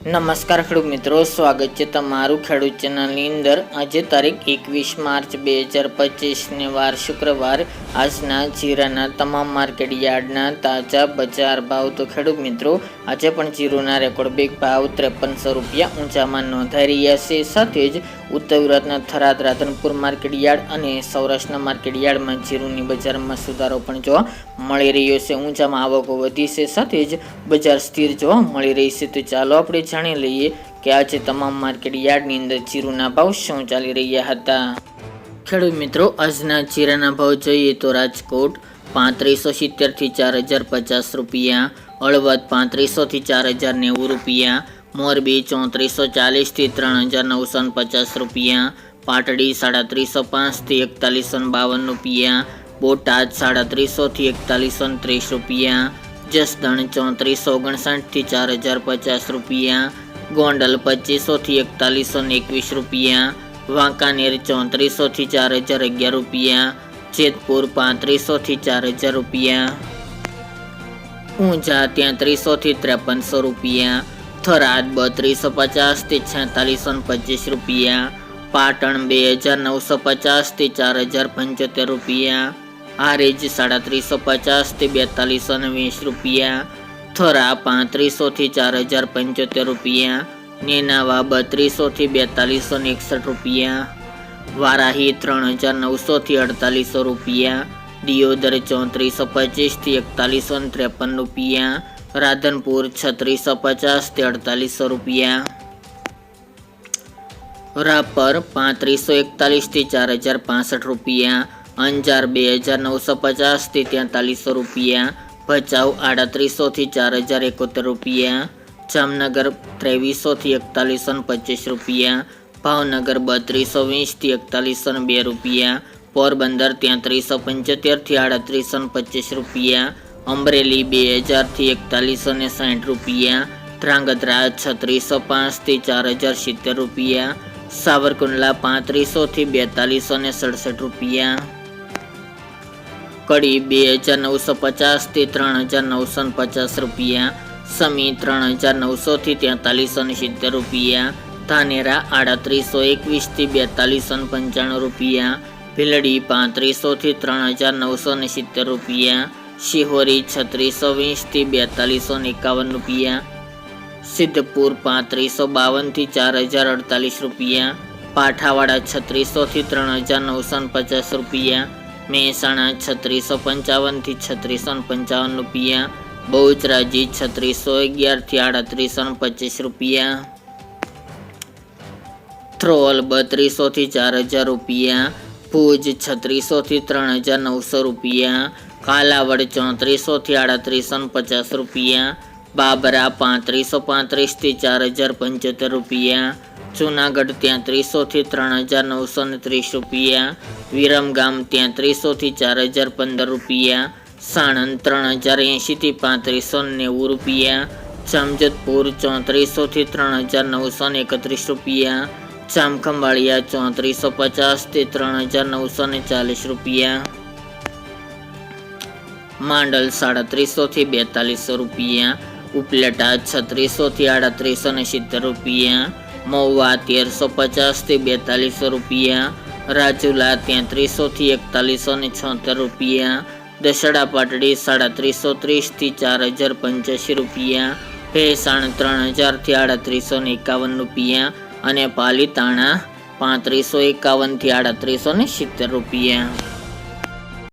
નમસ્કાર ખેડૂત મિત્રો, સ્વાગત છે તમારું ખેડૂત ચેનલની અંદર. આજે તારીખ એકવીસ માર્ચ બે હજાર પચીસને વાર શુક્રવાર. આજના જીરાના તમામ માર્કેટ યાર્ડના તાજા બજાર ભાવ. તો ખેડૂત મિત્રો, આજે પણ જીરોના રેકોર્ડ બેગ ભાવ ત્રેપનસો રૂપિયા ઊંચામાં નોંધાઈ રહ્યા છે. સાથે જ ઉત્તર ગુજરાતના થરાદ રાધનપુર માર્કેટ યાર્ડ અને સૌરાષ્ટ્રના માર્કેટ યાર્ડમાં જીરુની બજારમાં સુધારો પણ જોવા મળી રહ્યો છે. ઊંચામાં આવકો વધી છે. સાથે જ બજાર સ્થિર જોવા મળી રહી છે. તો ચાલો આપણે જાણી લઈએ કે આજે તમામ માર્કેટ યાર્ડની અંદર જીરુના ભાવ શું ચાલી રહ્યા હતા. ખેડૂત મિત્રો, આજના જીરાના ભાવ જોઈએ તો રાજકોટ પાંત્રીસો સિત્તેરથી ચાર હજાર પચાસ રૂપિયા, હળવદ પાંત્રીસોથી ચાર હજાર નેવું રૂપિયા, મોરબી ચોત્રીસો ચાલીસથી ત્રણ હજાર નવસો પચાસ રૂપિયા, પાટડી સાડત્રીસો પાંચથી એકતાલીસો બાવન રૂપિયા, બોટાદ સાડત્રીસોથી એકતાલીસો ત્રીસ રૂપિયા જસદણ ચોત્રીસો ઓગણસાઠથી ચાર હજાર પચાસ રૂપિયા ગોંડલ પચીસોથી એકતાલીસો ને એકવીસ રૂપિયા વાંકાનેર ચોત્રીસોથી ચાર હજાર અગિયાર રૂપિયા જેતપુર પાંત્રીસોથી ચાર હજાર રૂપિયા ઊંઝા તેત્રીસોથી ત્રેપનસો રૂપિયા થરાદ બત્રીસો પચાસથી છેતાલીસો ને પચીસ રૂપિયા પાટણ બે હજાર નવસો પચાસથી ચાર હજાર પંચોતેર રૂપિયા હારીજ સાડત્રીસો પચાસથી બેતાલીસો ને વીસ રૂપિયા, થરા પાંત્રીસોથી ચાર હજાર પંચોતેર રૂપિયા, નેનાવા બત્રીસોથી બેતાલીસો ને એકસઠ રૂપિયા, વારાહી ત્રણ હજાર નવસોથી અડતાલીસો રૂપિયા, દિયોદર ચોત્રીસો પચીસથી એકતાલીસો ને ત્રેપન રૂપિયા, રાધનપુર છત્રીસો પચાસથી અડતાલીસો રૂપિયા, રાપર પાંત્રીસો એકતાલીસથી ચાર હજાર પાસઠ રૂપિયા અંજાર બે હજાર નવસો પચાસથી તેતાલીસો રૂપિયા, ભચાઉ આડત્રીસોથી ચાર હજાર એકોતેર રૂપિયા, જામનગર ત્રેવીસોથી એકતાલીસો પચીસ રૂપિયા, ભાવનગર બત્રીસો વીસથી એકતાલીસો બે રૂપિયા, પોરબંદર ત્યાંત્રીસો પંચોતેરથી આડત્રીસો પચીસ રૂપિયા, અમરેલી બે હજારથી એકતાલીસો ને સાઠ રૂપિયા, ધ્રાંગધ્રા છત્રીસો પાંચથી ચાર હજાર સિત્તેર રૂપિયા, સાવરકુંડલા પાંત્રીસોથી બેતાલીસો ને સડસઠ રૂપિયા. કડી બે હજાર નવસો પચાસથી ત્રણ હજાર નવસો પચાસ રૂપિયા. સમી ત્રણ હજાર નવસોથી તેતાલીસો સિત્તેર રૂપિયા. ધાનેરા આડત્રીસો એકવીસથી બેતાલીસો પંચાણું રૂપિયા. ભીલડી પાંત્રીસોથી ત્રણ હજાર નવસો ને સિત્તેર રૂપિયા. શિહોરી છત્રીસો વીસથી બેતાલીસો એકાવન રૂપિયા. સિદ્ધપુર પાંત્રીસો બાવનથી ચાર હજાર અડતાલીસ રૂપિયા. પાઠાવાડા છત્રીસોથી ત્રણ હજાર નવસો પચાસ રૂપિયા. મહેસાણા છત્રીસો પંચાવનથી છત્રીસો પંચાવન રૂપિયા. બહુચરાજી છત્રીસો અગિયારથી આડત્રીસો પચીસ રૂપિયા. થ્રોલ બત્રીસોથી ચાર હજાર રૂપિયા. ભુજ છત્રીસોથી ત્રણ હજાર નવસો રૂપિયા. કાલાવડ ચોત્રીસોથી આડત્રીસો પચાસ રૂપિયા. બાબરા પાંત્રીસો પાંત્રીસથી ચાર હજાર પંચોતેર રૂપિયા. જુનાગઢ ત્રીસોથી ત્રણ હજાર નવસો ને ત્રીસ રૂપિયા વિરમગામ ત્યાં ત્રીસોથી ચાર હજાર પંદર રૂપિયા, સાણંદ ત્રણ હજાર એંશીથી પાંત્રીસો નેવું રૂપિયા જામજતપુર ચોત્રીસોથી ત્રણ હજાર નવસો ને એકત્રીસ રૂપિયા, જામખંભાળિયા ચોત્રીસો પચાસથી ત્રણ હજાર નવસો ને ચાલીસ રૂપિયા, માંડલ સાડત્રીસોથી બેતાલીસો રૂપિયા, ઉપલેટા છત્રીસોથી આડત્રીસો ને સિત્તેર રૂપિયા મહુવા તેરસો પચાસથી બેતાલીસો રૂપિયા, રાજુલા તેત્રીસોથી એકતાલીસો ને છોતેર રૂપિયા, દશડા પાટડી સાડત્રીસો ત્રીસથી ચાર હજાર પંચ્યાસી રૂપિયા, ભેસાણ ત્રણ હજારથી આડત્રીસો ને એકાવન રૂપિયા અને પાલીતાણા પાંત્રીસો એકાવનથી આડત્રીસો ને સિત્તેર રૂપિયા.